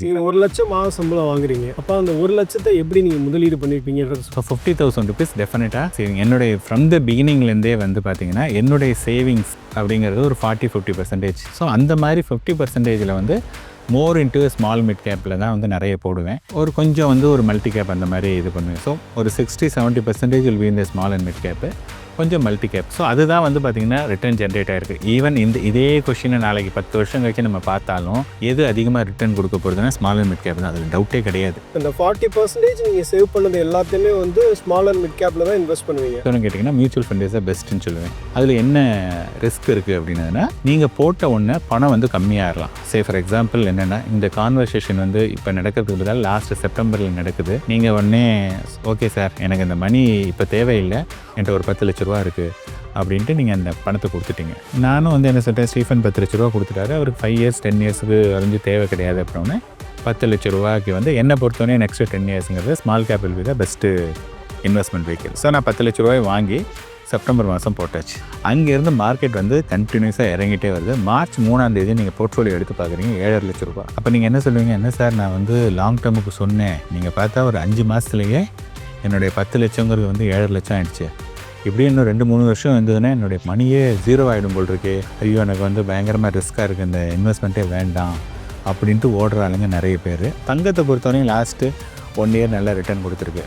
நீங்கள் ஒரு லட்சம் மாத சம்பளம் வாங்குறீங்க. அப்போ அந்த ஒரு லட்சத்தை எப்படி நீங்கள் முதலீடு பண்ணியிருப்பீங்கன்றது ஸோ ஃபிஃப்டி தௌசண்ட் ருபீஸ் டெஃபினட்டாக சரி என்னுடைய ஃப்ரம் த பிகினிங்லேருந்தே வந்து பார்த்தீங்கன்னா என்னுடைய சேவிங்ஸ் அப்படிங்கிறது ஒரு ஃபார்ட்டி ஃபிஃப்டி பர்சன்டேஜ் ஸோ அந்த மாதிரி ஃபிஃப்டி பர்சன்டேஜில் வந்து மோர் இன்ட்டு ஸ்மால் மிட் கேப்பில் தான் வந்து நிறைய போடுவேன். ஒரு கொஞ்சம் வந்து ஒரு மல்டி கேப் அந்த மாதிரி இது பண்ணுவேன். ஸோ ஒரு sixty seventy percentage will be இந்த ஸ்மால் அண்ட் மிட் கேப்பு கொஞ்சம் மல்டி கேப் ஸோ அதுதான் வந்து பார்த்திங்கன்னா ரிட்டர்ன் ஜென்ரேட் ஆயிருக்கு. ஈவன் இந்த இதே கொஷினை நாளைக்கு பத்து வருஷம் கழிச்சு நம்ம பார்த்தாலும் எது அதிகமாக ரிட்டர்ன் கொடுக்க போகிறதுனா ஸ்மால் அண்ட் மிட் கேப் தான். அதில் டவுட்டே கிடையாது. இந்த ஃபார்ட்டி பர்சன்டேஜ் நீங்கள் சேவ் பண்ணது எல்லாத்தையுமே வந்து ஸ்மால் அண்ட் மிட் கேப்பில் தான் இன்வெஸ்ட் பண்ணுவீங்க. இன்னும் கேட்டிங்கன்னா மியூச்சுவல் ஃபண்ட் இஸ் பெஸ்ட்டுன்னு சொல்லுவேன். அதில் என்ன ரிஸ்க் இருக்குது அப்படின்னதுன்னா நீங்கள் போட்ட உடனே பணம் வந்து கம்மியாகலாம் சே ஃபார் எக்ஸாம்பிள் என்னென்னா இந்த கான்வர்சேஷன் வந்து இப்போ நடக்கிறதுக்கு பதிலாக லாஸ்ட் செப்டம்பரில் நடக்குது. நீங்கள் உடனே ஓகே சார் எனக்கு இந்த மணி இப்போ தேவையில்லை. என்கிட்ட ஒரு பத்து ரூபா இருக்குது அப்படின்ட்டு நீங்கள் அந்த பணத்தை கொடுத்துட்டீங்க. நானும் வந்து என்ன சொல்லிட்டேன் ஸ்டீஃபன் பத்து லட்ச ரூபா கொடுத்துட்டாரு. அவருக்கு ஃபைவ் இயர்ஸ் டென் இயர்ஸுக்கு வரைஞ்சு தேவை கிடையாது அப்படின்னே பத்து லட்ச ரூபாய்க்கு வந்து என்னை பொறுத்தவரையும் next ten இயர்ஸுங்கிறது small cable with best investment vehicle so நான் பத்து லட்ச ரூபாய் வாங்கி செப்டம்பர் மாதம் போட்டாச்சு. அங்கேருந்து மார்க்கெட் வந்து கண்டினியூஸாக இறங்கிட்டே வருது. மார்ச் மூணாம் தேதி நீங்கள் போர்ட்ஃபோலியோ எடுத்து பார்க்குறீங்க ஏழரை லட்ச ரூபா. அப்போ நீங்கள் என்ன சொல்லுவீங்க? என்ன சார் நான் வந்து லாங் டேர்முக்கு சொன்னேன். நீங்கள் பார்த்தா ஒரு அஞ்சு மாதத்துலேயே என்னுடைய பத்து லட்சங்கிறது வந்து ஏழரை லட்சம் ஆயிடுச்சு. இப்படி இன்னும் ரெண்டு மூணு வருஷம் இருந்ததுன்னா என்னுடைய மணியே ஜீரோ ஆகிடும் போல் இருக்கே ஐயோ எனக்கு வந்து பயங்கரமாக ரிஸ்க்காக இருக்குது இந்த இன்வெஸ்ட்மெண்ட்டே வேண்டாம் அப்படின்ட்டு ஓடுற ஆளுங்க நிறைய பேர். தங்கத்தை பொறுத்தவரையும் லாஸ்ட்டு ஒன் இயர் நல்லா ரிட்டர்ன் கொடுத்துருக்கு.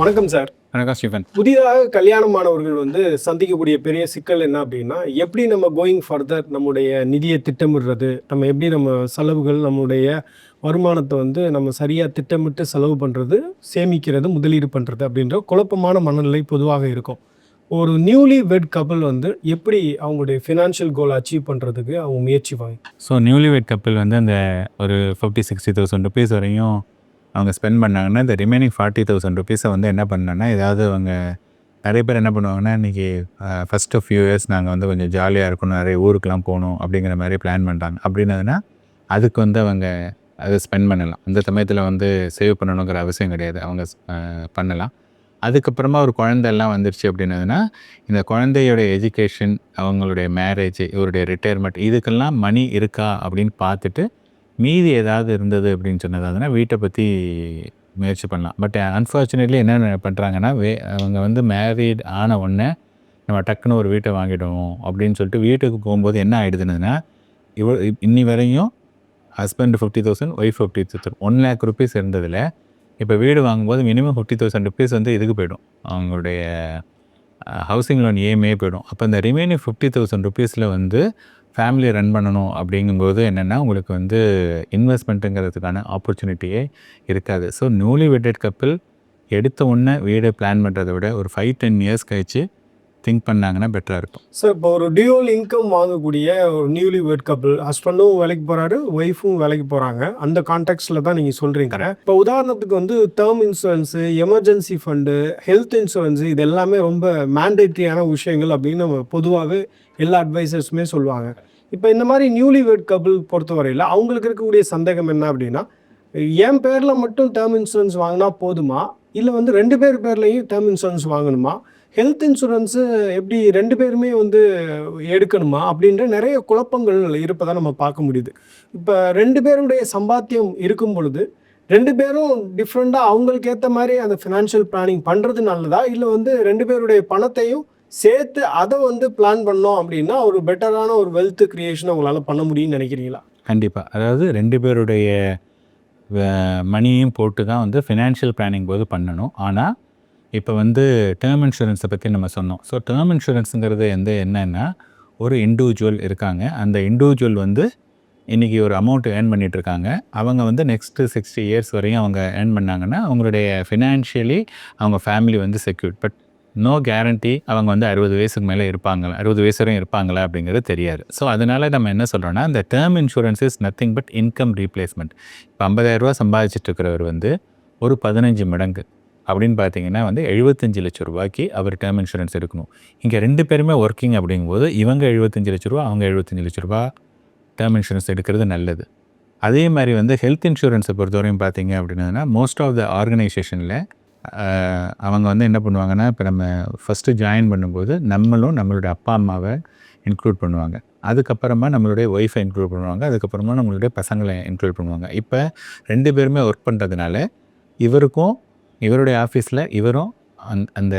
வணக்கம் சார் வணக்கம் ஸ்டீஃபன். புதிதாக கல்யாணமானவர்கள் வந்து சந்திக்கக்கூடிய பெரிய சிக்கல் என்ன அப்படின்னா எப்படி நம்ம கோயிங் ஃபர்தர் நம்முடைய நிதியை திட்டமிடுறது நம்ம எப்படி நம்ம செலவுகள் நம்முடைய வருமானத்தை வந்து நம்ம சரியாக திட்டமிட்டு செலவு பண்ணுறது சேமிக்கிறது முதலீடு பண்ணுறது அப்படின்ற குழப்பமான மனநிலை பொதுவாக இருக்கும். ஒரு நியூலி வெட் கப்பல் வந்து எப்படி அவங்களுடைய ஃபினான்ஷியல் கோல் அச்சீவ் பண்ணுறதுக்கு அவங்க முயற்சிப்பாங்க ஸோ நியூலி வெட் கப்பிள் வந்து அந்த ஒரு ஃபிஃப்டி சிக்ஸ்டி தௌசண்ட் ருபீஸ் வரையும் அவங்க ஸ்பெண்ட் பண்ணாங்கன்னா இந்த ரிமைனிங் ஃபார்ட்டி தௌசண்ட் ருபீஸை வந்து என்ன பண்ணேன்னா ஏதாவது அவங்க நிறைய பேர் என்ன பண்ணுவாங்கன்னா இன்றைக்கி ஆஃப் ஃபியூ இயர்ஸ் நாங்கள் வந்து கொஞ்சம் ஜாலியாக இருக்கணும் நிறைய ஊருக்கெலாம் போகணும் அப்படிங்கிற மாதிரி பிளான் பண்ணுறாங்க அப்படின்னதுன்னா அதுக்கு வந்து அவங்க அதை ஸ்பெண்ட் பண்ணலாம். அந்த சமயத்தில் வந்து சேவ் பண்ணணுங்கிற அவசியம் கிடையாது. அவங்க பண்ணலாம். அதுக்கப்புறமா ஒரு குழந்தையெல்லாம் வந்துருச்சு அப்படின்னதுன்னா இந்த குழந்தையுடைய எஜுகேஷன் அவங்களுடைய மேரேஜ் இவருடைய ரிட்டையர்மெண்ட் இதுக்கெல்லாம் மணி இருக்கா அப்படின்னு பார்த்துட்டு மீதி ஏதாவது இருந்தது அப்படின்னு சொன்னதாதுன்னா வீட்டை பற்றி முயற்சி பண்ணலாம். பட் அன்ஃபார்ச்சுனேட்லி என்ன பண்ணுறாங்கன்னா வே அவங்க வந்து மேரீட் ஆன உடனே நம்ம டக்குன்னு ஒரு வீட்டை வாங்கிடுவோம் அப்படின்னு சொல்லிட்டு வீட்டுக்கு போகும்போது என்ன ஆகிடுதுன்னா இவ இன்னி வரையும் husband fifty thousand wife fifty thousand one lakh rupees இருந்ததில் இப்போ வீடு வாங்கும்போது மினிமம் ஃபிஃப்டி தௌசண்ட் ருபீஸ் வந்து இதுக்கு போயிடும். அவங்களுடைய ஹவுசிங் லோன் இஎம்ஐ போயிடும். அப்போ இந்த ரிமைனிங் ஃபிஃப்டி தௌசண்ட் ருபீஸில் வந்து ஃபேமிலியை ரன் பண்ணணும் அப்படிங்கும்போது என்னென்னா உங்களுக்கு வந்து இன்வெஸ்ட்மெண்ட்டுங்கிறதுக்கான ஆப்பர்ச்சுனிட்டியே இருக்காது. ஸோ நியூலி வெட்டட் கப்பிள் எடுத்த உடனே வீடை பிளான் பண்ணுறதை விட ஒரு ஃபைவ் டென் இயர்ஸ் கழிச்சு திங்க் பண்ணாங்கன்னா பெட்டராக இருக்கும். சார் இப்போ ஒரு டியூவல் இன்கம் வாங்கக்கூடிய ஒரு நியூலி வெட் கப்பிள் ஹஸ்பண்டும் வேலைக்கு போறாரு ஒய்ஃபும் வேலைக்கு போறாங்க. அந்த கான்டெக்ட்ல தான் நீங்க சொல்றீங்க. இப்போ உதாரணத்துக்கு வந்து term insurance emergency fund health insurance இது எல்லாமே ரொம்ப மேண்டேட்ரியான விஷயங்கள் அப்படின்னு நம்ம பொதுவாகவே எல்லா அட்வைசர்ஸுமே சொல்லுவாங்க. இப்போ இந்த மாதிரி நியூலி வெட் கப்பிள் பொறுத்தவரையில் அவங்களுக்கு இருக்கக்கூடிய சந்தேகம் என்ன அப்படின்னா என் பேரில் மட்டும் டேர்ம் இன்சூரன்ஸ் வாங்கினா போதுமா? இல்லை வந்து ரெண்டு பேர் பேர்லையும் டேர்ம் இன்சூரன்ஸ் வாங்கணுமா? ஹெல்த் இன்சூரன்ஸு எப்படி ரெண்டு பேருமே வந்து எடுக்கணுமா அப்படின்ற நிறைய குழப்பங்கள் இருப்பதை நம்ம பார்க்க முடியுது. இப்போ ரெண்டு பேருடைய சம்பாத்தியம் இருக்கும் பொழுது ரெண்டு பேரும் டிஃப்ரெண்ட்டாக அவங்களுக்கு ஏற்ற மாதிரி அந்த ஃபினான்ஷியல் பிளானிங் பண்ணுறது நல்லதா? இல்லை வந்து ரெண்டு பேருடைய பணத்தையும் சேர்த்து அதை வந்து பிளான் பண்ணோம் அப்படின்னா ஒரு பெட்டரான ஒரு வெல்த் கிரியேஷன் உங்களால் பண்ண முடியும்னு நினைக்கிறீங்களா? கண்டிப்பாக அதாவது ரெண்டு பேருடைய மணியும் போட்டு தான் வந்து ஃபினான்ஷியல் பிளானிங் போது பண்ணணும். ஆனால் இப்போ வந்து டேர்ம் இன்சூரன்ஸை பற்றி நம்ம சொன்னோம். ஸோ டேர்ம் இன்சூரன்ஸுங்கிறது வந்து என்னென்னா ஒரு இண்டிவிஜுவல் இருக்காங்க. அந்த இண்டிவிஜுவல் வந்து இன்றைக்கி ஒரு அமௌண்ட் ஏர்ன் பண்ணிகிட்ருக்காங்க அவங்க வந்து நெக்ஸ்ட்டு சிக்ஸ்டி இயர்ஸ் வரையும் அவங்க ஏர்ன் பண்ணாங்கன்னா அவங்களுடைய ஃபினான்ஷியலி அவங்க ஃபேமிலி வந்து செக்யூர்ட் பட் நோ கேரண்டி அவங்க வந்து அறுபது வயசுக்கு மேலே இருப்பாங்களா அறுபது வயசு வரையும் இருப்பாங்களா அப்படிங்கிறது தெரியாது. ஸோ அதனால் நம்ம என்ன சொல்கிறோன்னா இந்த term insurance is nothing but income replacement இப்போ ஐம்பதாயிரரூபா சம்பாதிச்சிட்டு இருக்கிறவர் வந்து ஒரு பதினஞ்சு மடங்கு. அப்படின்னு பார்த்தீங்கன்னா வந்து எழுபத்தஞ்சு லட்ச ரூபாய்க்கு அவர் டேர்ம் இன்சூரன்ஸ் எடுக்கணும். இங்கே ரெண்டு பேருமே ஒர்க்கிங் அப்படிங்கும்போது இவங்க எழுபத்தஞ்சு லட்ச ரூபா அவங்க எழுபத்தஞ்சு லட்ச ரூபா டேர்ம் இன்சூரன்ஸ் எடுக்கிறது நல்லது. அதே மாதிரி வந்து ஹெல்த் இன்சூரன்ஸை பொறுத்தவரையும் பார்த்தீங்க அப்படின்னா மோஸ்ட் ஆஃப் த ஆர்கனைசேஷனில் அவங்க வந்து என்ன பண்ணுவாங்கன்னா இப்போ நம்ம ஃபஸ்ட்டு ஜாயின் பண்ணும்போது நம்மளும் நம்மளுடைய அப்பா அம்மாவை இன்க்ளூட் பண்ணுவாங்க. அதுக்கப்புறமா நம்மளுடைய ஒய்ஃபை இன்க்ளூட் பண்ணுவாங்க. அதுக்கப்புறமா நம்மளுடைய பசங்களை இன்க்ளூட் பண்ணுவாங்க. இப்போ ரெண்டு பேருமே ஒர்க் பண்ணுறதுனால இவருக்கும் இவருடைய ஆஃபீஸில் இவரும் அந் அந்த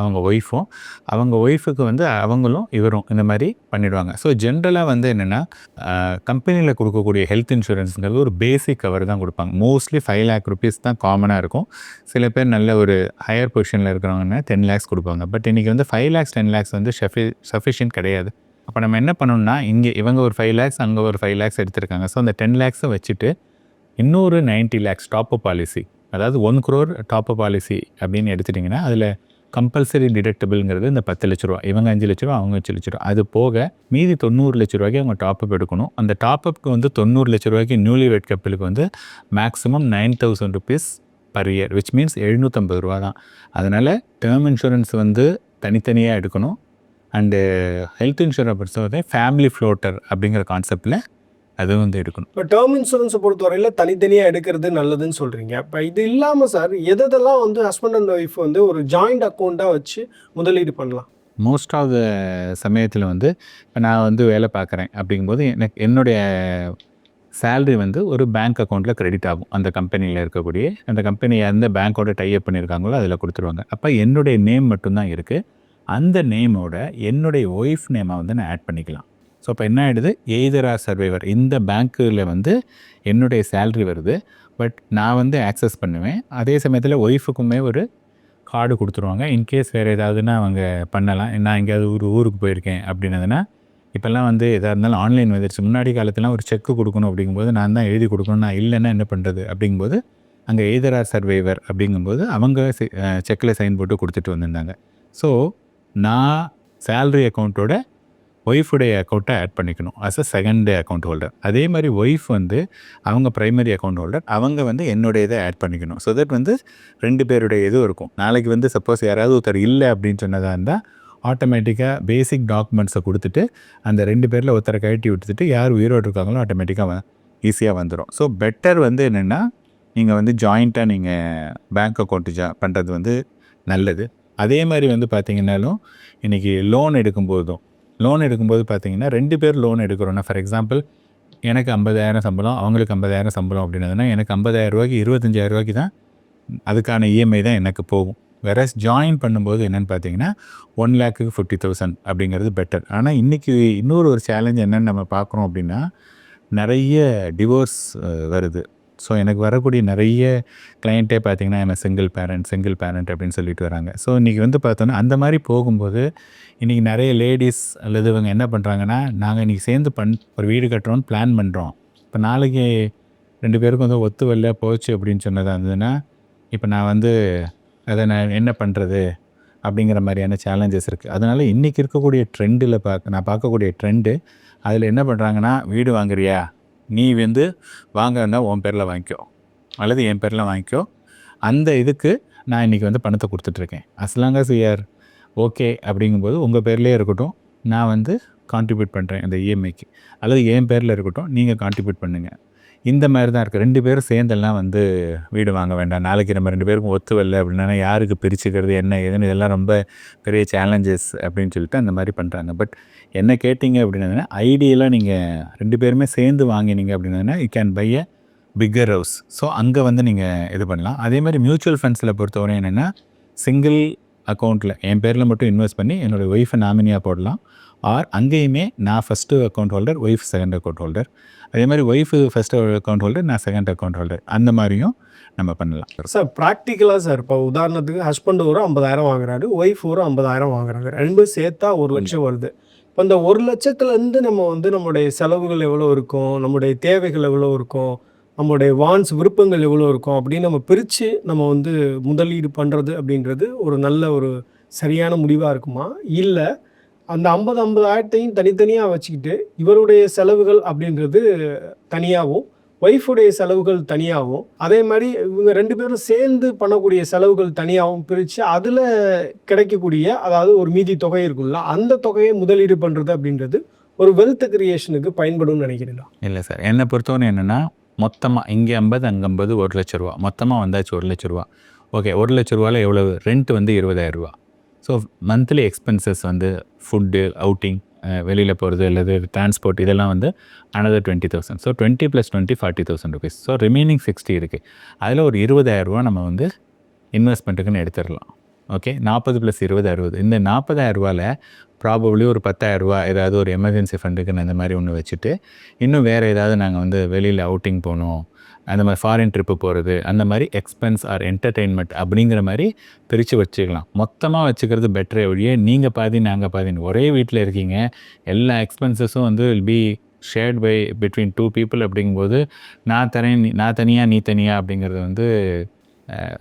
அவங்க ஒய்ஃபும் அவங்க ஒய்ஃபுக்கு வந்து அவங்களும் இவரும் இந்த மாதிரி பண்ணிடுவாங்க. ஸோ ஜென்ரலாக வந்து என்னென்னா கம்பெனியில் கொடுக்கக்கூடிய ஹெல்த் இன்சூரன்ஸுங்கிறது ஒரு பேசிக் கவர் தான் கொடுப்பாங்க. மோஸ்ட்லி ஃபைவ் லேக் ருபீஸ் தான் காமனாக இருக்கும். சில பேர் நல்ல ஒரு ஹையர் பொசிஷனில் இருக்கிறவங்கன்னா டென் லேக்ஸ் கொடுப்பாங்க. பட் இன்றைக்கி வந்து ஃபைவ் லேக்ஸ் டென் லேக்ஸ் வந்து ஷஃபி சஃபிஷியன்ட் கிடையாது. அப்போ நம்ம என்ன பண்ணணும்னா இங்கே இவங்க ஒரு ஃபைவ் லேக்ஸ் அங்கே ஒரு ஃபைவ் லேக்ஸ் எடுத்திருக்காங்க. ஸோ அந்த டென் லேக்ஸை வச்சுட்டு இன்னொரு நைன்ட்டி லேக்ஸ் டாப் பாலிசி அதாவது ஒன் குரோர் டாப் பாலிசி அப்படின்னு எடுத்துட்டிங்கன்னா அதில் கம்பல்சரி டிடக்டபிள்ங்கிறது இந்த பத்து லட்ச ரூபா இவங்க அஞ்சு லட்ச ரூபா அவங்க அஞ்சு லட்ச ரூபா. அது போக மீதி தொண்ணூறு லட்ச ரூபாய்க்கு அவங்க டாப்அப் எடுக்கணும். அந்த டாப்அப்க்கு வந்து தொண்ணூறு லட்ச ரூபாய்க்கு நியூலி வெட் கப்பலுக்கு வந்து maximum nine thousand rupees per year which means எழுநூற்றம்பது ரூபா தான். அதனால் டேர்ம் இன்சூரன்ஸ் வந்து தனித்தனியாக எடுக்கணும். அண்டு ஹெல்த் இன்சூரன்ஸ் பொறுத்தவரை ஃபேமிலி ஃப்ளோட்டர் அப்படிங்கிற கான்செப்டில் அது வந்து எடுக்கணும். இப்போ டேர்ம் இன்சூரன்ஸை பொறுத்தவரையில் தனித்தனியாக எடுக்கிறது நல்லதுன்னு சொல்கிறீங்க இப்போ இது இல்லாமல் சார் எதெல்லாம் வந்து ஹஸ்பண்ட் அண்ட் ஒய்ஃப் வந்து ஒரு ஜாயிண்ட் அக்கௌண்ட்டாக வச்சு முதலீடு பண்ணலாம்? மோஸ்ட் ஆஃப் த சமயத்தில் வந்து இப்போ நான் வந்து வேலை பார்க்குறேன் அப்படிங்கும்போது எனக்கு என்னுடைய சேலரி வந்து ஒரு பேங்க் அக்கௌண்ட்டில் கிரெடிட் ஆகும். அந்த கம்பெனியில் இருக்கக்கூடிய அந்த கம்பெனி எந்த பேங்க்கோட டைப் பண்ணியிருக்காங்களோ அதில் கொடுத்துருவாங்க. அப்போ என்னுடைய நேம் மட்டும்தான் இருக்குது அந்த நேமோட என்னுடைய ஒய்ஃப் நேமை வந்து நான் ஆட் பண்ணிக்கலாம். ஸோ அப்போ என்ன ஆகிடுது எய்தரா சர்வைவர் இந்த பேங்க்கில் வந்து என்னுடைய சேல்ரி வருது. பட் நான் வந்து ஆக்சஸ் பண்ணுவேன். அதே சமயத்தில் ஒய்ஃபுக்குமே ஒரு கார்டு கொடுத்துருவாங்க. இன்கேஸ் வேறு ஏதாவதுன்னா அவங்க பண்ணலாம். நான் எங்கேயாவது ஒரு ஊருக்கு போயிருக்கேன் அப்படின்னதுன்னா இப்போல்லாம் வந்து எதாக இருந்தாலும் ஆன்லைன் வந்துருச்சு. முன்னாடி காலத்துலாம் ஒரு செக்கு கொடுக்கணும் அப்படிங்கும்போது நான் தான் எழுதி கொடுக்கணும். நான் இல்லைன்னா என்ன பண்ணுறது அப்படிங்கும்போது அங்கே எய்தரா சர்வைவர் அப்படிங்கும்போது அவங்க செக்கில் சைன் போட்டு கொடுத்துட்டு வந்திருந்தாங்க. ஸோ நான் சேல்ரி அக்கௌண்ட்டோட ஒய்ஃபுடைய அக்கௌண்ட்டை ஆட் பண்ணிக்கணும். As a secondary account holder அதே மாதிரி ஒய்ஃப் வந்து அவங்க ப்ரைமரி அக்கௌண்ட் ஹோல்டர் அவங்க வந்து என்னுடைய இதை ஆட் பண்ணிக்கணும். ஸோ தட் வந்து ரெண்டு பேருடைய இதுவும் இருக்கும். நாளைக்கு வந்து சப்போஸ் யாராவது ஒருத்தர் இல்லை அப்படின்னு சொன்னதாக இருந்தால் ஆட்டோமேட்டிக்காக பேசிக் டாக்குமெண்ட்ஸை கொடுத்துட்டு அந்த ரெண்டு பேரில் ஒருத்தரை கழட்டி விட்டுட்டு யார் உயிரோடு இருக்காங்களோ ஆட்டோமேட்டிக்காக ஈஸியாக வந்துடும் ஸோ பெட்டர் வந்து என்னென்னா நீங்கள் வந்து ஜாயிண்ட்டாக நீங்கள் பேங்க் அக்கௌண்ட்டு ஜா பண்ணுறது வந்து நல்லது. அதே மாதிரி வந்து பார்த்தீங்கன்னாலும் இன்றைக்கி லோன் எடுக்கும்போதும் லோன் எடுக்கும்போது பார்த்தீங்கன்னா ரெண்டு பேர் லோன் எடுக்கிறோன்னா ஃபார் எக்ஸாம்பிள் எனக்கு ஐம்பதாயிரம் சம்பளம் அவங்களுக்கு ஐம்பதாயிரம் சம்பளம் அப்படின்னதுன்னா எனக்கு ஐம்பதாயிரம் ரூபாய்க்கு இருபத்தஞ்சாயிரம் ரூபாய்க்கு தான் அதுக்கான இஎம்ஐ தான் எனக்கு போகும். வேற ஜாயின் பண்ணும்போது என்னென்னு பார்த்தீங்கன்னா ஒன் லேக்குக்கு ஃபிஃப்டி தௌசண்ட் அப்படிங்கிறது பெட்டர் ஆனால் இன்றைக்கி இன்னொரு ஒரு சேலஞ்ச் என்னென்னு நம்ம பார்க்குறோம் அப்படின்னா நிறைய டிவோர்ஸ் வருது. ஸோ எனக்கு வரக்கூடிய நிறைய கிளைண்ட்டே பார்த்தீங்கன்னா என்ன சிங்கிள் பேரண்ட் சிங்கிள் பேரண்ட் அப்படின்னு சொல்லிட்டு வராங்க. ஸோ இன்றைக்கி வந்து பார்த்தோன்னா அந்த மாதிரி போகும்போது இன்றைக்கி நிறைய லேடிஸ் அல்லது இவங்க என்ன பண்ணுறாங்கன்னா நாங்கள் இன்றைக்கி சேர்ந்து பண் ஒரு வீடு கட்டுறோம்னு பிளான் பண்ணுறோம் இப்போ நாளைக்கு ரெண்டு பேருக்கும் வந்து ஒத்து வரல போச்சு அப்படின்னு சொன்னதாக இருந்ததுன்னா இப்போ நான் வந்து அதை நான் என்ன பண்ணுறது அப்படிங்கிற மாதிரியான சேலஞ்சஸ் இருக்குது அதனால் இன்றைக்கி இருக்கக்கூடிய ட்ரெண்டில் பார்க்க நான் பார்க்கக்கூடிய ட்ரெண்டு அதில் என்ன பண்ணுறாங்கன்னா வீடு வாங்குறியா? நீ வந்து வாங்கினா உன் பேரில் வாங்கிக்கோ. அல்லது என் பேரில் வாங்கிக்கோ. அந்த இதுக்கு நான் இன்றைக்கி வந்து பணத்தை கொடுத்துட்ருக்கேன். அஸ்லாங்கஸ் இயர் ஓகே அப்படிங்கும்போது உங்கள் பேர்லேயே இருக்கட்டும் நான் வந்து கான்ட்ரிபியூட் பண்ணுறேன் அந்த இஎம்ஐக்கு அல்லது என் பேரில் இருக்கட்டும் நீங்கள் கான்ட்ரிபியூட் பண்ணுங்கள் இந்த மாதிரி தான் இருக்குது ரெண்டு பேரும் சேர்ந்தெல்லாம் வந்து வீடு வாங்க வேண்டாம். நாளைக்கு நம்ம ரெண்டு பேருக்கும் ஒத்து வரல அப்படின்னா யாருக்கு பிரிச்சுக்கிறது என்ன ஏதுன்னு இதெல்லாம் ரொம்ப பெரிய சேலஞ்சஸ் அப்படின்னு சொல்லிட்டு அந்த மாதிரி பண்ணுறாங்க பட் என்ன கேட்டிங்க அப்படின்னா ஐடியெல்லாம் நீங்கள் ரெண்டு பேருமே சேர்ந்து வாங்கினீங்க அப்படின்னா you can buy a bigger house so அங்கே வந்து நீங்கள் இது பண்ணலாம். அதே மாதிரி மியூச்சுவல் ஃபண்ட்ஸில் பொறுத்தவரை என்னென்னா சிங்கிள் அக்கௌண்ட்டில் என் பேரில் மட்டும் இன்வெஸ்ட் பண்ணி என்னோடய ஒய்ஃபை நாமினியாக போடலாம். ஆர் அங்கேயுமே நான் first account holder wife second account holder அதே மாதிரி ஒய்ஃபு ஃபஸ்ட்டு அக்கௌண்ட் ஹோல்டர் நான் செகண்ட் அக்கௌண்ட் ஹோல்டர் அந்த மாதிரியும் நம்ம பண்ணலாம். சார் ப்ராக்டிக்கலாக சார் இப்போ உதாரணத்துக்கு ஹஸ்பண்ட் ஒரு ஐம்பதாயிரம் வாங்குறாரு ஒய்ஃப் ஒரு ஐம்பதாயிரம் வாங்குறாங்க. ரெண்டும் சேர்த்தா ஒரு லட்சம் வருது. இப்போ இந்த ஒரு லட்சத்துலேருந்து நம்ம வந்து நம்முடைய செலவுகள் எவ்வளோ இருக்கும் நம்முடைய தேவைகள் எவ்வளோ இருக்கும் நம்முடைய வான்ஸ் விருப்பங்கள் எவ்வளோ இருக்கும் அப்படின்னு நம்ம பிரித்து நம்ம வந்து முதலீடு பண்ணுறது அப்படின்றது ஒரு நல்ல ஒரு சரியான முடிவாக இருக்குமா? இல்லை அந்த ஐம்பது ஐம்பதாயிரத்தையும் தனித்தனியாக வச்சுக்கிட்டு இவருடைய செலவுகள் அப்படின்றது தனியாகவும் ஒய்ஃபுடைய செலவுகள் தனியாகவும் அதே மாதிரி இவங்க ரெண்டு பேரும் சேர்ந்து பண்ணக்கூடிய செலவுகள் தனியாகவும் பிரித்து அதில் கிடைக்கக்கூடிய அதாவது ஒரு மீதி தொகை இருக்கும்ல அந்த தொகையை முதலீடு பண்ணுறது அப்படின்றது ஒரு வெல்த் கிரியேஷனுக்கு பயன்படும்னு நினைக்கிறீங்களா இல்லை சார் என்னை பொறுத்தவரை என்னென்னா மொத்தமாக இங்கே ஐம்பது அங்கே ஐம்பது ஒரு லட்ச ரூபா. மொத்தமாக வந்தாச்சு ஒரு லட்ச ரூபா. ஓகே ஒரு லட்ச ரூபாவில் எவ்வளவு? ரெண்ட் வந்து இருபதாயிரம் ரூபா. ஸோ மந்த்லி எக்ஸ்பென்சஸ் வந்து ஃபுட்டு அவுட்டிங் uh, வெளியில் போகிறது அல்லது டிரான்ஸ்போர்ட் இதெல்லாம் வந்து another twenty thousand so twenty plus twenty forty thousand rupees so remaining sixty இருக்குது அதில் ஒரு இருபதாயிரரூவா நம்ம வந்து இன்வெஸ்ட்மெண்ட்டுக்குன்னு எடுத்துடலாம். ஓகே நாற்பது ப்ளஸ் இருபது அறுபது. இந்த நாற்பதாயிரரூவாவில் ப்ராபப்ளி ஒரு பத்தாயிரரூவா ஏதாவது ஒரு எமர்ஜென்சி ஃபண்டுக்குன்னு அந்த மாதிரி ஒன்று வச்சுட்டு இன்னும் வேறு ஏதாவது நாங்கள் வந்து வெளியில் அவுட்டிங் போகணும் அந்த மாதிரி ஃபாரின் ட்ரிப்பு போகிறது அந்த மாதிரி எக்ஸ்பென்ஸ் ஆர் என்டர்டெயின்மெண்ட் அப்படிங்கிற மாதிரி பிரித்து வச்சுக்கலாம். மொத்தமாக வச்சுக்கிறது பெட்டரே ஒழிய நீங்கள் பாதி நாங்கள் பாதின்னு ஒரே வீட்டில் இருக்கீங்க எல்லா எக்ஸ்பென்சஸும் வந்து will be shared by between two people அப்படிங்கும்போது நான் தரேன் நான் தனியாக நீ தனியாக அப்படிங்கிறது வந்து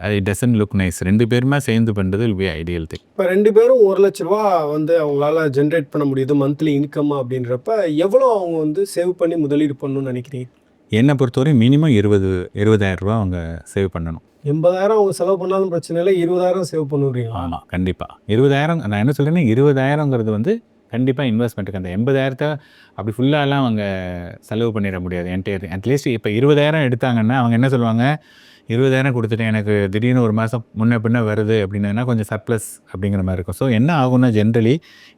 அது டசன் லுக் நைஸ் ரெண்டு பேருமே சேர்ந்து பண்ணுறது வில் பி ஐடியல் திங் இப்போ ரெண்டு பேரும் ஒரு லட்ச ரூபா வந்து அவங்களால ஜென்ரேட் பண்ண முடியுது மந்த்லி இன்கம் அப்படின்றப்ப எவ்வளோ அவங்க வந்து சேவ் பண்ணி முதலீடு பண்ணணும்னு நினைக்கிறீங்க? என்னை பொறுத்தவரை மினிமம் இருபது இருபதாயிரம் ரூபா அவங்க சேவ் பண்ணணும். எண்பதாயிரம் அவங்க செலவு பண்ணாலும் பிரச்சனை இல்லை இருபதாயிரம் சேவ் பண்ணுறீங்களா ஆமாம் கண்டிப்பாக இருபதாயிரம் நான் என்ன சொல்கிறேன்னா இருபதாயிரங்கிறது வந்து கண்டிப்பாக இன்வெஸ்ட்மெண்ட்டுக்கு அந்த எண்பதாயிரத்தை அப்படி ஃபுல்லாலாம் அவங்க செலவு பண்ணிட முடியாது. என்டையர் அட்லீஸ்ட் இப்போ இருபதாயிரம் எடுத்தாங்கன்னா அவங்க என்ன சொல்லுவாங்க? இருபதாயிரம் கொடுத்துட்டு எனக்கு திடீர்னு ஒரு மாதம் முன்ன பின்ன வருது அப்படின்னா கொஞ்சம் சர்ப்ளஸ் அப்படிங்கிற மாதிரி இருக்கும். ஸோ என்ன ஆகும்னா ஜென்ரலி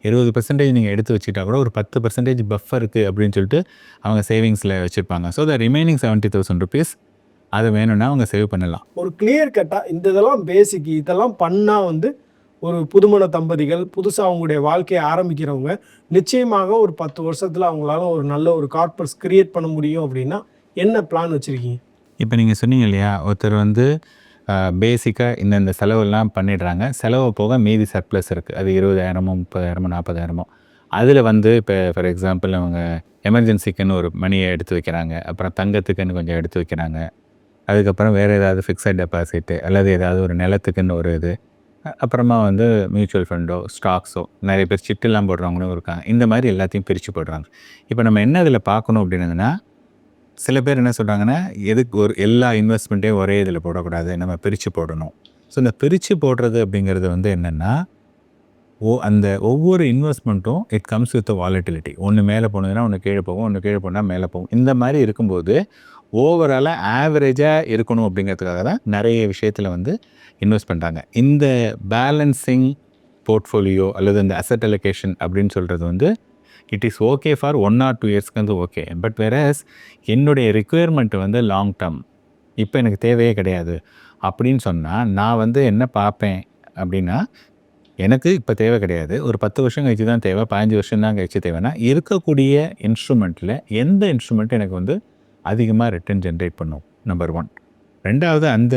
இருபது பர்சன்டேஜ் நீங்கள் எடுத்து வச்சுட்டா கூட ஒரு பத்து பர்சன்டேஜ் பஃபர் இருக்குது அப்படின்னு சொல்லிட்டு அவங்க சேவிங்ஸில் வச்சுருப்பாங்க. So the remaining seventy thousand rupees அது வேணும்னா அவங்க சேவ் பண்ணலாம். ஒரு கிளியர் கட்டாக இந்த இதெல்லாம் பேசிக் இதெல்லாம் பண்ணால் வந்து ஒரு புதுமண தம்பதிகள் புதுசாக அவங்களுடைய வாழ்க்கையை ஆரம்பிக்கிறவங்க நிச்சயமாக ஒரு பத்து வருஷத்தில் அவங்களால ஒரு நல்ல ஒரு கார்பஸ் கிரியேட் பண்ண முடியும் அப்படின்னா என்ன பிளான் வச்சுருக்கீங்க? இப்போ நீங்கள் சொன்னீங்க இல்லையா ஒருத்தர் வந்து பேசிக்காக இந்தந்த செலவெல்லாம் பண்ணிடுறாங்க. செலவு போக மீதி சர்ப்ளஸ் இருக்குது அது இருபதாயிரமோ முப்பதாயிரமோ நாற்பதாயிரமோ அதில் வந்து இப்போ ஃபார் எக்ஸாம்பிள் அவங்க எமர்ஜென்சிக்குன்னு ஒரு மணியை எடுத்து வைக்கிறாங்க. அப்புறம் தங்கத்துக்குன்னு கொஞ்சம் எடுத்து வைக்கிறாங்க. அதுக்கப்புறம் வேறு ஏதாவது ஃபிக்ஸட் டெபாசிட்டு அல்லது ஏதாவது ஒரு நிலத்துக்குன்னு ஒரு இது. அப்புறமா வந்து மியூச்சுவல் ஃபண்டோ ஸ்டாக்ஸோ நிறைய பேர் சிட்டுலாம் போடுறவங்களும் இருக்காங்க. இந்த மாதிரி எல்லாத்தையும் பிரித்து போடுறாங்க. இப்போ நம்ம என்ன இதில் பார்க்கணும் அப்படின்னதுன்னா சில பேர் என்ன சொல்கிறாங்கன்னா எதுக்கு ஒரு எல்லா இன்வெஸ்ட்மெண்ட்டையும் ஒரே இதில் போடக்கூடாது நம்ம பிரித்து போடணும். ஸோ இந்த பிரித்து போடுறது அப்படிங்கிறது வந்து என்னென்னா ஓ அந்த ஒவ்வொரு இன்வெஸ்ட்மெண்ட்டும் இட் கம்ஸ் வித் வாலட்டிலிட்டி ஒன்று மேலே போனதுன்னா ஒன்று கீழே போகும் ஒன்று கீழே போனால் மேலே போகும். இந்த மாதிரி இருக்கும்போது ஓவராலாக ஆவரேஜாக இருக்கணும் அப்படிங்கிறதுக்காக தான் நிறைய விஷயத்தில் வந்து இன்வெஸ்ட் பண்ணுறாங்க இந்த பேலன்சிங் போர்ட்ஃபோலியோ அல்லது இந்த அசட் அலோகேஷன் அப்படின்னு சொல்கிறது வந்து it is okay for one or two இயர்ஸ்க்கு வந்து ஓகே பட் வேறஸ் என்னுடைய ரிக்குயர்மெண்ட் வந்து லாங் டேர்ம் இப்போ எனக்கு தேவையே கிடையாது. அப்படின்னு சொன்னால் நான் வந்து என்ன பார்ப்பேன் அப்படின்னா எனக்கு இப்போ தேவை கிடையாது. ஒரு பத்து வருஷம் கழிச்சு தான் தேவை பதினஞ்சு வருஷம் தான் கழிச்சு தேவைன்னா இருக்கக்கூடிய இன்ஸ்ட்ருமெண்ட்டில் எந்த இன்ஸ்ட்ருமெண்ட் எனக்கு வந்து அதிகமாக ரிட்டர்ன் ஜென்ரேட் பண்ணும்? நம்பர் ஒன் ரெண்டாவது அந்த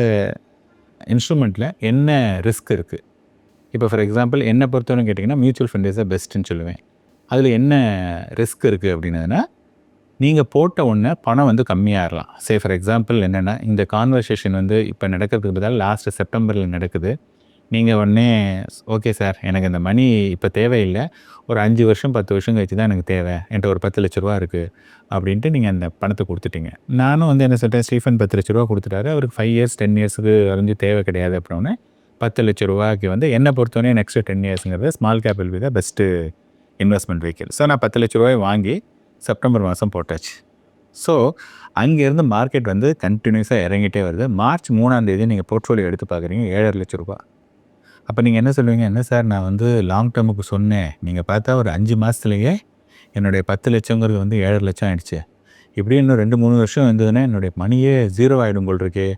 இன்ஸ்ட்ருமெண்ட்டில் என்ன ரிஸ்க் இருக்குது இப்போ ஃபார் எக்ஸாம்பிள் என்னை பொறுத்தவரை கேட்டிங்கன்னா மியூச்சுவல் ஃபண்ட் இஸ் பெஸ்ட்டுன்னு சொல்லுவேன். அதில் என்ன ரிஸ்க் இருக்குது அப்படின்னதுன்னா நீங்கள் போட்ட உடனே பணம் வந்து கம்மியாகலாம் சே ஃபார் எக்ஸாம்பிள் என்னென்னா இந்த கான்வர்சேஷன் வந்து இப்போ நடக்கிறதுக்கு பதிலாக லாஸ்ட் செப்டம்பரில் நடக்குது. நீங்கள் உடனே ஓகே சார் எனக்கு இந்த மணி இப்போ தேவையில்லை. ஒரு அஞ்சு வருஷம் பத்து வருஷம் கழிச்சு தான் எனக்கு தேவை. என்கிட்ட ஒரு பத்து லட்ச ரூபா இருக்குது அப்படின்ட்டு நீங்கள் அந்த பணத்தை கொடுத்துட்டீங்க. நானும் வந்து என்ன சொல்லிட்டேன் ஸ்டீஃபன் பத்து லட்ச ரூபா கொடுத்துட்டாரு. அவருக்கு ஃபைவ் இயர்ஸ் டென் இயர்ஸுக்கு வரைஞ்சு தேவை கிடையாது அப்படின்னே பத்து லட்ச ரூபாய்க்கு வந்து என்னை பொறுத்தவரை next ten இயர்ஸுங்கிறது small cable with best investment vehicle so நான் பத்து லட்ச ரூபாய் வாங்கி செப்டம்பர் மாதம் போட்டாச்சு. ஸோ அங்கேருந்து மார்க்கெட் வந்து கண்டினியூஸாக இறங்கிட்டே வருது. மார்ச் மூணாந்தேதி நீங்கள் போர்ட்ஃபோலியோ எடுத்து பார்க்குறீங்க ஏழரை லட்ச ரூபா. அப்போ நீங்கள் என்ன சொல்லுவீங்க? என்ன சார் நான் வந்து லாங் டேர்முக்கு சொன்னேன். நீங்கள் பார்த்தா ஒரு அஞ்சு மாதத்துலேயே என்னுடைய பத்து லட்சங்கிறது வந்து ஏழரை லட்சம் ஆயிடுச்சு. இப்படி இன்னும் ரெண்டு மூணு வருஷம் இருந்ததுன்னா என்னுடைய மணியே ஜீரோ ஆகிடும் போல் இருக்கே.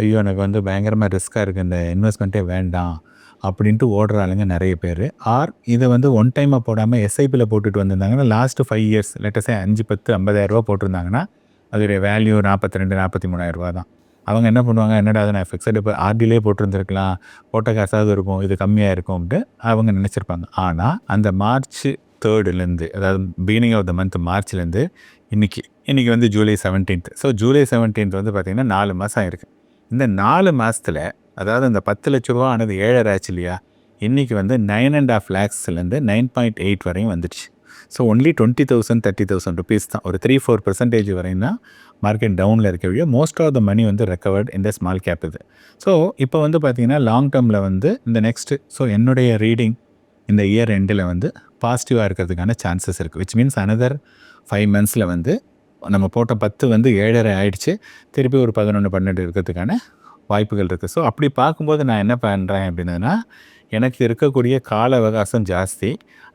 ஐயோ எனக்கு வந்து பயங்கரமாக ரிஸ்க்காக இருக்குது இந்த இன்வெஸ்ட்மெண்ட்டே வேண்டாம். அப்படின்ட்டு ஓடுற ஆளுங்க நிறைய பேர். ஆர் இதை வந்து ஒன் டைமாக போடாமல் எஸ்ஐபியில் போட்டுட்டு வந்திருந்தாங்கன்னா last five years let's say அஞ்சு பத்து ஐம்பதாயிரரூபா போட்டிருந்தாங்கன்னா அதோடைய வேல்யூ நாற்பத்தி ரெண்டு நாற்பத்தி மூணாயிரரூபா தான். அவங்க என்ன பண்ணுவாங்க என்னடா அதை நான் ஃபிக்ஸட் இப்போ ஆர்டிலே போட்டிருந்துருக்கலாம் போட்ட காசாவது இருக்கும் இது கம்மியாக இருக்கும்ட்டு அவங்க நினச்சிருப்பாங்க. ஆனால் அந்த மார்ச் தேர்டுலேருந்து அதாவது பிகினிங் ஆஃப் த மந்த் மார்ச்லேருந்து இன்றைக்கி இன்றைக்கி வந்து July seventeenth so July seventeenth வந்து பார்த்திங்கன்னா நாலு மாதம் இருக்குது இந்த நாலு மாதத்தில் அதாவது அந்த பத்து லட்ச ரூபா ஆனது ஏழரை ஆச்சு இல்லையா? இன்றைக்கி வந்து நைன் அண்ட் ஆஃப் லேக்ஸ்லேருந்து நைன் பாயிண்ட் எயிட் வரையும் வந்துடுச்சு. So only twenty thousand thirty thousand rupees தான். ஒரு த்ரீ ஃபோர் பர்சன்டேஜ் வரையும் தான் மார்க்கெட் டவுனில் இருக்க வழியோ மோஸ்ட் ஆஃப் த மணி வந்து ரெக்கவர்ட் இந்த ஸ்மால் கேப் இது. ஸோ இப்போ வந்து பார்த்திங்கன்னா லாங் டேர்மில் வந்து இந்த நெக்ஸ்ட்டு ஸோ என்னுடைய ரீடிங் இந்த இயர் எண்டில் வந்து பாசிட்டிவாக இருக்கிறதுக்கான சான்சஸ் இருக்குது விச் மீன்ஸ் அனதர் ஃபைவ் மந்த்ஸில் வந்து நம்ம போட்ட பத்து வந்து ஏழரை ஆயிடுச்சு. திருப்பி ஒரு பதினொன்று பன்னெண்டு இருக்கிறதுக்கான வாய்ப்புகள் இருக்குது ஸோ அப்படி பார்க்கும்போது நான் என்ன பண்ணுறேன் அப்படின்னா எனக்கு இருக்கக்கூடிய கால அவகாசம் ஜாஸ்தி.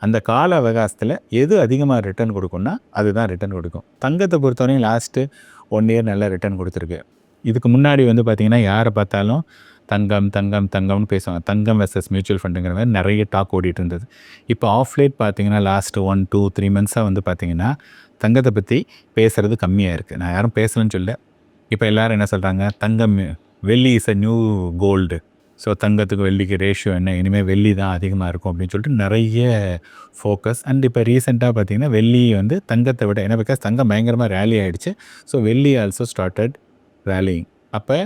அந்த கால அவகாசத்தில் எது அதிகமாக ரிட்டர்ன் கொடுக்கும்னா அதுதான் ரிட்டர்ன் கொடுக்கும். தங்கத்தை பொறுத்தவரையும் லாஸ்ட்டு ஒன் இயர் நல்லா ரிட்டர்ன் கொடுத்துருக்கு. இதுக்கு முன்னாடி வந்து பார்த்திங்கன்னா யாரை பார்த்தாலும் தங்கம் தங்கம் தங்கம்னு பேசுவாங்க. தங்கம் வெர்சஸ் மியூச்சுவல் ஃபண்டுங்கிற மாதிரி நிறைய டாக் ஓடிட்டு இருந்தது. இப்போ ஆஃப் லேட் பார்த்தீங்கன்னா லாஸ்ட் ஒன் டூ த்ரீ மந்த்ஸாக வந்து பார்த்திங்கன்னா தங்கத்தை பற்றி பேசுகிறது கம்மியாக இருக்குது நான் யாரும் பேசலன்னு சொல்ல இப்போ எல்லாரும் என்ன சொல்கிறாங்க தங்கம் வெள்ளி is a new gold so தங்கத்துக்கு வெள்ளிக்கு ரேஷியோ என்ன? இனிமேல் வெள்ளி தான் அதிகமாக இருக்கும் அப்படின்னு சொல்லிட்டு நிறைய ஃபோக்கஸ் அண்ட் இப்போ ரீசெண்டாக பார்த்தீங்கன்னா வெள்ளி வந்து தங்கத்தை விட ஏன்னா பிகாஸ் தங்கம் பயங்கரமாக ரேலி ஆகிடுச்சு ஸோ வெள்ளி ஆல்சோ ஸ்டார்டட் ரேலிங் அப்போ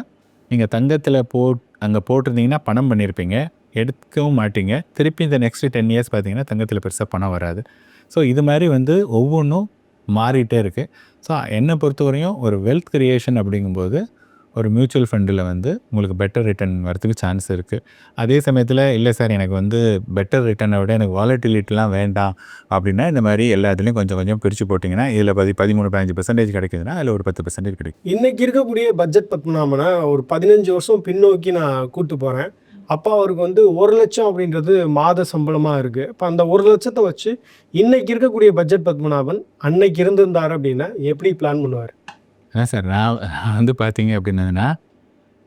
நீங்கள் தங்கத்தில் போட் அங்கே போட்டிருந்தீங்கன்னா பணம் பண்ணியிருப்பீங்க எடுக்கவும் மாட்டீங்க. திருப்பி இந்த நெக்ஸ்ட் டென் இயர்ஸ் பார்த்தீங்கன்னா தங்கத்தில் பெருசாக பணம் வராது. ஸோ இது மாதிரி வந்து ஒவ்வொன்றும் மாறிட்டே இருக்குது ஸோ என்னை பொறுத்தவரையும் ஒரு வெல்த் க்ரியேஷன் அப்படிங்கும்போது ஒரு மியூச்சுவல் ஃபண்டில் வந்து உங்களுக்கு பெட்டர் ரிட்டர்ன் வரதுக்கு சான்ஸ் இருக்குது அதே சமயத்தில் இல்லை சார் எனக்கு வந்து பெட்டர் ரிட்டர்னை விட எனக்கு வாலட்டிலிட்டிலாம் வேண்டாம். அப்படின்னா இந்த மாதிரி எல்லா இதுலேயும் கொஞ்சம் கொஞ்சம் பிரித்து போட்டிங்கன்னா இதில் பதி பதிமூணு பதினஞ்சு பர்சன்டேஜ் கிடைக்குதுன்னா அதில் ஒரு பத்து பர்சன்டேஜ் கிடைக்கும். இன்னைக்கு இருக்கக்கூடிய பட்ஜெட் பத்மநாபனை ஒரு பதினஞ்சு வருஷம் பின்னோக்கி நான் கூட்டு போகிறேன் அப்போ அவருக்கு வந்து ஒரு லட்சம் அப்படின்றது மாத சம்பளமாக இருக்குது இப்போ அந்த ஒரு லட்சத்தை வச்சு இன்னைக்கு இருக்கக்கூடிய பட்ஜெட் பத்மநாபன் அன்னைக்கு இருந்திருந்தார் அப்படின்னா எப்படி பிளான் பண்ணுவார்? ஆ சார் நான் நான் வந்து பார்த்தீங்க அப்படின்னதுன்னா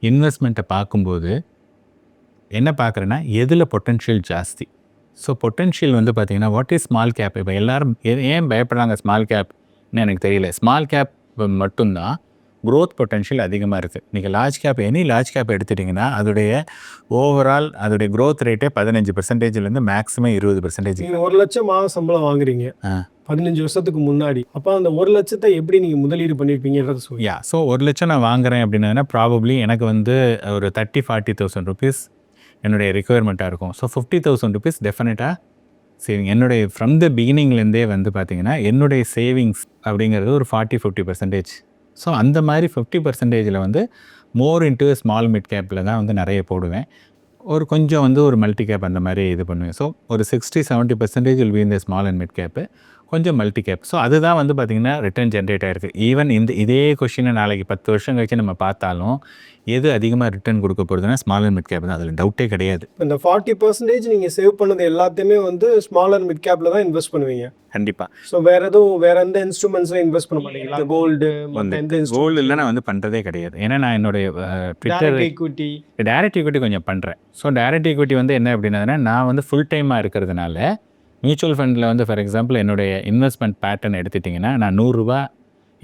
இன்வெஸ்ட்மெண்ட்டை பார்க்கும்போது என்ன பார்க்குறேன்னா எதில் பொட்டென்ஷியல் ஜாஸ்தி? ஸோ பொட்டென்ஷியல் வந்து பார்த்தீங்கன்னா வாட் இஸ் ஸ்மால் கேப் இப்போ எல்லாரும் ஏன் பயப்படுறாங்க ஸ்மால் கேப்னு எனக்கு தெரியல. ஸ்மால் கேப் மட்டும்தான் growth பொட்டென்ஷியல் அதிகமாக இருக்குது நீங்கள் large cap any large cap எடுத்துட்டிங்கன்னா அதோடைய ஓவரால் அதோடைய growth ரேட்டே பதினஞ்சு பர்சன்டேஜ்லேருந்து மேக்ஸிமம் இருபது பர்சன்டேஜ் நீங்கள் ஒரு லட்சம் மாத சம்பளம் வாங்குறீங்க. பதினஞ்சு வருஷத்துக்கு முன்னாடி. அப்போ அந்த ஒரு லட்சத்தை எப்படி நீங்கள் முதலீடு பண்ணியிருப்பீங்கன்றத சொல்லி யா ஸோ ஒரு லட்சம் நான் வாங்குறேன் அப்படின்னா ப்ராபப்ளி எனக்கு வந்து ஒரு தேர்ட்டி ஃபார்ட்டி தௌசண்ட் ருபீஸ் என்னுடைய ரெக்குயர்மெண்ட்டாக இருக்கும். ஸோ ஃபிஃப்டி தௌசண்ட் ருபீஸ் டெஃபினட்டாக சேவிங் என்னுடைய ஃப்ரம் த பிகினிங்லேருந்தே வந்து பார்த்தீங்கன்னா என்னுடைய சேவிங்ஸ் அப்படிங்கிறது ஒரு ஃபார்ட்டி ஃபிஃப்டி பர்சன்டேஜ் ஸோ அந்த மாதிரி ஃபிஃப்டி பர்சன்டேஜில் வந்து மோர் இன்ட்டு ஸ்மால் மிட் கேப்பில் தான் வந்து நிறைய போடுவேன். ஒரு கொஞ்சம் வந்து ஒரு மல்டி கேப் அந்த மாதிரி இது பண்ணுவேன். ஸோ ஒரு sixty seventy percentage will be இந்த ஸ்மால் அண்ட் மிட் கேப்பு கொஞ்சம் மல்டி கேப் ஸோ அதுதான் வந்து பார்த்திங்கன்னா ரிட்டர்ன் ஜென்ரேட் ஆயிருக்கு. ஈவன் இந்த இதே கொஷினை நாளைக்கு பத்து வருஷம் கழிச்சு நம்ம பார்த்தாலும் எது அதிகமாக ரிட்டர்ன் கொடுக்க போகிறதுனா ஸ்மால் அண்ட் மிட் கேப் தான். அதில் டவுட்டே கிடையாது. இந்த ஃபார்ட்டி பர்சன்டேஜ் நீங்கள் சேவ் பண்ணது எல்லாத்தையுமே வந்து ஸ்மால் அண்ட் மிட் கேப்பில் தான் இன்வெஸ்ட் பண்ணுவீங்க. கண்டிப்பாக ஸோ வேற எதுவும் வேற எந்த இன்ஸ்ட்ருமெண்ட்ஸில் இன்வெஸ்ட் பண்ண மாட்டீங்களா கோல்டு வந்து எந்த கோல்டு இல்லை நான் வந்து பண்ணுறதே கிடையாது. ஏன்னா நான் என்னுடைய ட்விட்டர் ஈக்விட்டி டைரக்ட் ஈக்விட்டி கொஞ்சம் பண்ணுறேன் ஸோ டைரக்ட் ஈக்விட்டி வந்து என்ன அப்படின்னா நான் வந்து ஃபுல் டைமாக இருக்கிறதுனால மியூச்சுவல் ஃபண்டில் வந்து ஃபார் எக்ஸாம்பிள் என்னுடைய இன்வெஸ்ட்மெண்ட் பேட்டர்ன் எடுத்துட்டிங்கன்னா நான் நூறுரூவா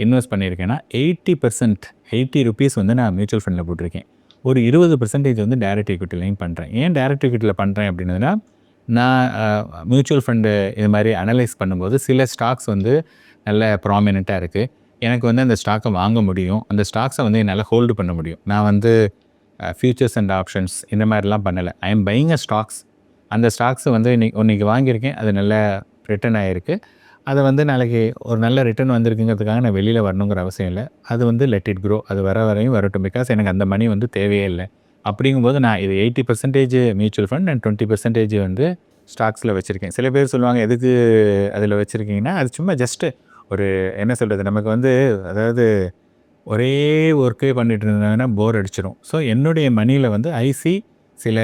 இன்வெஸ்ட் பண்ணியிருக்கேன்னா எயிட்டி பர்சன்ட் எயிட்டி ருபீஸ் வந்து நான் மியூச்சுவல் ஃபண்டில் போட்டிருக்கேன். ஒரு இருபது பர்சன்டேஜ் வந்து டைரக்ட் ஈக்விட்டிலையும் பண்ணுறேன் ஏன் டைரக்ட் ஈக்விட்டியில் பண்ணுறேன் அப்படின்னா நான் மியூச்சுவல் ஃபண்டு இது மாதிரி அனலைஸ் பண்ணும்போது சில ஸ்டாக்ஸ் வந்து நல்ல ப்ராமினெண்ட்டாக இருக்குது எனக்கு வந்து அந்த ஸ்டாக்கை வாங்க முடியும். அந்த ஸ்டாக்ஸை வந்து என்னால் ஹோல்டு பண்ண முடியும். நான் வந்து ஃபியூச்சர்ஸ் அண்ட் ஆப்ஷன்ஸ் இந்த மாதிரிலாம் பண்ணலை. I am buying a stocks அந்த ஸ்டாக்ஸ் வந்து இன்னைக்கு இன்னைக்கு வாங்கியிருக்கேன். அது நல்ல ரிட்டர்ன் ஆகிருக்கு அதை வந்து நாளைக்கு ஒரு நல்ல ரிட்டர்ன் வந்திருக்குங்கிறதுக்காக நான் வெளியில் வரணுங்கிற அவசியம் இல்லை. அது வந்து லெட் இட் க்ரோ அது வர வரையும் வரட்டும். பிகாஸ் எனக்கு அந்த மணி வந்து தேவையே இல்லை. அப்படிங்கும்போது நான் இது eighty percentage mutual fund and twenty percentage வந்து ஸ்டாக்ஸில் வச்சுருக்கேன். சில பேர் சொல்லுவாங்க எதுக்கு அதில் வச்சுருக்கீங்கன்னா அது சும்மா ஜஸ்ட்டு ஒரு என்ன சொல்கிறது நமக்கு வந்து அதாவது ஒரே ஒர்க்கே பண்ணிட்டு இருந்தாங்கன்னா போர் அடிச்சிடும் ஸோ என்னுடைய மணியில் வந்து ஐசி சில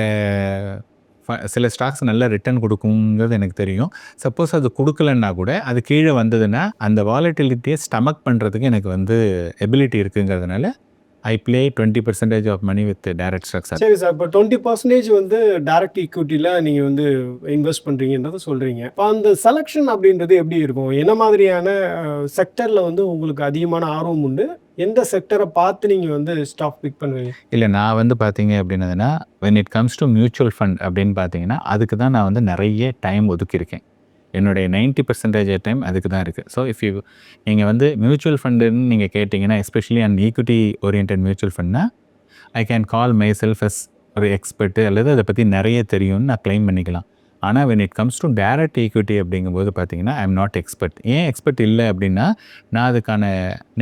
சில ஸ்டாக்ஸ் நல்ல ரிட்டர்ன் கொடுக்குங்கிறது எனக்கு தெரியும். சப்போஸ் அது கொடுக்கலன்னா கூட அது கீழே வந்ததுன்னா அந்த வாலட்டிலிட்டியை ஸ்டமக் பண்ணுறதுக்கு எனக்கு வந்து எபிலிட்டி இருக்குங்கிறதுனால I play twenty percentage of money with direct structure சரி சார் இப்போ டுவெண்ட்டி பர்சன்டேஜ் வந்து டேரக்ட் ஈக்விட்டியில் நீங்கள் வந்து இன்வெஸ்ட் பண்ணுறீங்கன்றத சொல்கிறீங்க இப்போ அந்த செலெக்ஷன் அப்படின்றது எப்படி இருக்கும்? என்ன மாதிரியான செக்டரில் வந்து உங்களுக்கு அதிகமான ஆர்வம் உண்டு? எந்த செக்டரை பார்த்து நீங்கள் வந்து ஸ்டாக் பிக் பண்ணுவீங்க? இல்லை நான் வந்து பார்த்தீங்க அப்படின்னதுன்னா when it comes to mutual fund அப்படின்னு பார்த்தீங்கன்னா அதுக்கு தான் நான் வந்து நிறைய டைம் ஒதுக்கியிருக்கேன். என்னுடைய நைன்ட்டி பர்சன்டேஜ் டைம் அதுக்கு தான் இருக்குது ஸோ இஃப் யூ நீங்கள் வந்து மியூச்சுவல் ஃபண்டுன்னு நீங்கள் கேட்டிங்கன்னா especially and equity oriented mutual ஃபண்ட்னா I can call myself as ஒரு எக்ஸ்பர்ட்டு அல்லது அதை பற்றி நிறைய தெரியும்னு நான் க்ளைம் பண்ணிக்கலாம். ஆனால் when it comes to direct equity அப்படிங்கும்போது பார்த்தீங்கன்னா ஐ எம் நாட் எக்ஸ்பர்ட் ஏன் எக்ஸ்பர்ட் இல்லை அப்படின்னா நான் அதுக்கான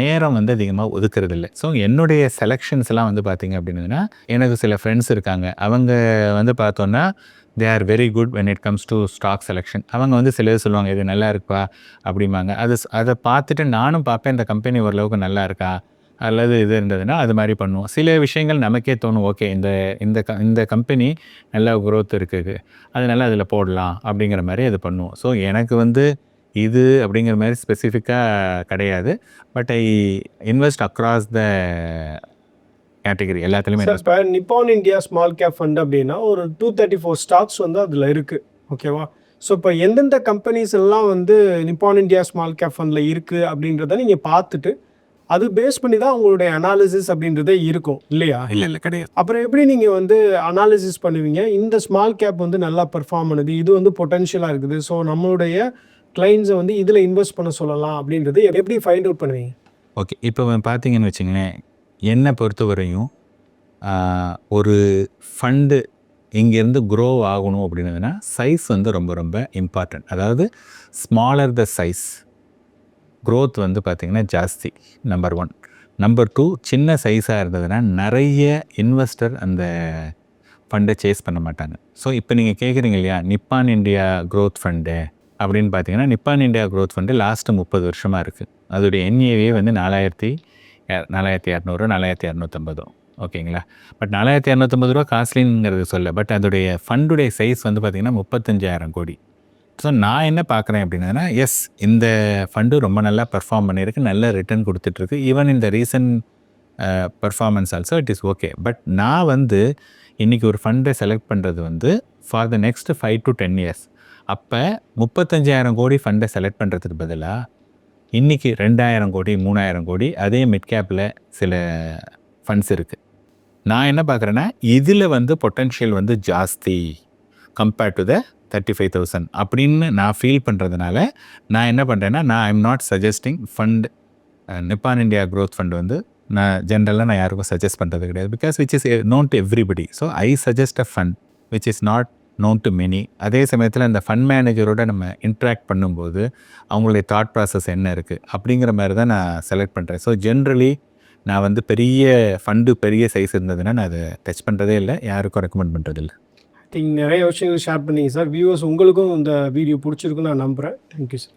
நேரம் வந்து அதிகமாக ஒதுக்கிறது இல்லை ஸோ என்னுடைய செலெக்ஷன்ஸ்லாம் வந்து பார்த்தீங்க அப்படின்னா எனக்கு சில ஃப்ரெண்ட்ஸ் இருக்காங்க. அவங்க வந்து பார்த்தோன்னா they are very good when it comes to stock selection அவங்க வந்து சில சொல்லுவாங்க இது நல்லா இருக்குப்பா அப்படிம்பாங்க. அது அதை பார்த்துட்டு நானும் பார்ப்பேன் இந்த கம்பெனி ஓரளவுக்கு நல்லா இருக்கா? அல்லது இது இருந்ததுன்னா அது மாதிரி பண்ணுவோம். சில விஷயங்கள் நமக்கே தோணும் ஓகே இந்த இந்த க இந்த கம்பெனி நல்ல growth இருக்குது. அதனால அதில் போடலாம். அப்படிங்கிற மாதிரி அது பண்ணுவோம். ஸோ எனக்கு வந்து இது அப்படிங்கிற மாதிரி ஸ்பெசிஃபிக்காக கிடையாது. But I invest across the category எல்லாத்துலேயுமே இப்போ Nippon India small cap fund அப்படின்னா ஒரு டூ தேர்ட்டி ஃபோர் ஸ்டாக்ஸ் வந்து அதில் இருக்குது ஓகேவா ஸோ இப்போ எந்தெந்த கம்பெனிஸ் எல்லாம் வந்து நிப்பான் இந்தியா ஸ்மால் கேப் ஃபண்டில் இருக்குது அப்படின்றத நீங்கள் பார்த்துட்டு அது பேஸ் பண்ணி தான் உங்களுடைய அனாலிசிஸ் அப்படின்றதே இருக்கும் இல்லையா? இல்லை இல்லை கிடையாது. அப்புறம் எப்படி நீங்கள் வந்து அனாலிசிஸ் பண்ணுவீங்க? இந்த ஸ்மால் கேப் வந்து நல்லா பெர்ஃபார்ம் பண்ணுது இது வந்து பொட்டன்ஷியலாக இருக்குது. ஸோ நம்மளுடைய கிளைண்ட்ஸை வந்து இதில் இன்வெஸ்ட் பண்ண சொல்லலாம் அப்படின்றது எப்படி ஃபைண்ட் அவுட் பண்ணுவீங்க? ஓகே இப்போ பார்த்தீங்கன்னு வச்சுங்களேன் என்னை பொறுத்தவரையும் ஆஹ், ஒரு ஃபண்டு இங்கேருந்து க்ரோ ஆகணும் அப்படின்னதுன்னா சைஸ் வந்து ரொம்ப ரொம்ப இம்பார்ட்டன்ட் அதாவது ஸ்மாலர் த சைஸ் க்ரோத் வந்து பார்த்திங்கன்னா ஜாஸ்தி நம்பர் ஒன் நம்பர் டூ சின்ன சைஸாக இருந்ததுன்னா நிறைய இன்வெஸ்டர் அந்த ஃபண்டை சேஸ் பண்ண மாட்டாங்க. ஸோ இப்போ நீங்கள் கேட்குறீங்க இல்லையா நிப்பான் இந்தியா க்ரோத் ஃபண்டு அப்படின்னு பார்த்தீங்கன்னா Nippon India growth fund last முப்பது வருஷமாக இருக்குது அதோடைய என்ஏவே வந்து நாலாயிரத்தி நாலாயிரத்தி இரநூறு நாலாயிரத்தி இரநூத்தம்பது ஓகேங்களா பட் நாலாயிரத்தி இரநூத்தம்பது ரூபா காஸ்ட்லிங்கிறது சொல்ல பட் அதோடைய ஃபண்டுடைய சைஸ் வந்து பார்த்திங்கன்னா முப்பத்தஞ்சாயிரம் கோடி. ஸோ நான் என்ன பார்க்குறேன் அப்படின்னா எஸ் இந்த ஃபண்டு ரொம்ப நல்லா பெர்ஃபார்ம் பண்ணியிருக்கு நல்ல ரிட்டர்ன் கொடுத்துட்ருக்கு ஈவன் இந்த recent performance also it is okay but நான் வந்து இன்றைக்கி ஒரு ஃபண்டை செலக்ட் பண்ணுறது வந்து for the next five to ten years அப்போ முப்பத்தஞ்சாயிரம் கோடி ஃபண்டை செலக்ட் பண்ணுறதுக்கு பதிலாக இன்றைக்கி ரெண்டாயிரம் கோடி மூணாயிரம் கோடி அதே மிட் கேப்பில் சில ஃபண்ட்ஸ் இருக்குது நான் என்ன பார்க்குறேன்னா இதில் வந்து பொட்டென்ஷியல் வந்து ஜாஸ்தி compared to the thirty five thousand அப்படின்னு நான் ஃபீல் பண்ணுறதுனால நான் என்ன பண்ணுறேன்னா நான் I'm not suggesting fund Nippon India growth fund வந்து நான் ஜென்ரலாக நான் யாருக்கும் சஜஸ்ட் பண்ணுறது கிடையாது. Because which is known to everybody so I suggest a fund which is not known to many அதே சமயத்தில் அந்த ஃபண்ட் மேனேஜரோட நம்ம இன்ட்ராக்ட் பண்ணும்போது அவங்களுடைய தாட் ப்ராசஸ் என்ன இருக்குது அப்படிங்கிற மாதிரி தான் நான் செலக்ட் பண்ணுறேன் ஸோ ஜென்ரலி நான் வந்து பெரிய ஃபண்டு பெரிய சைஸ் இருந்ததுன்னா நான் அதை டச் பண்ணுறதே இல்லை. யாருக்கும் ரெக்கமெண்ட் பண்ணுறதில்ல நீங்கள் நிறைய விஷயங்கள் ஷேர் பண்ணீங்க சார் வியூவர்ஸ் உங்களுக்கும் இந்த வீடியோ பிடிச்சிருக்குன்னு நான் நம்புகிறேன் thank you sir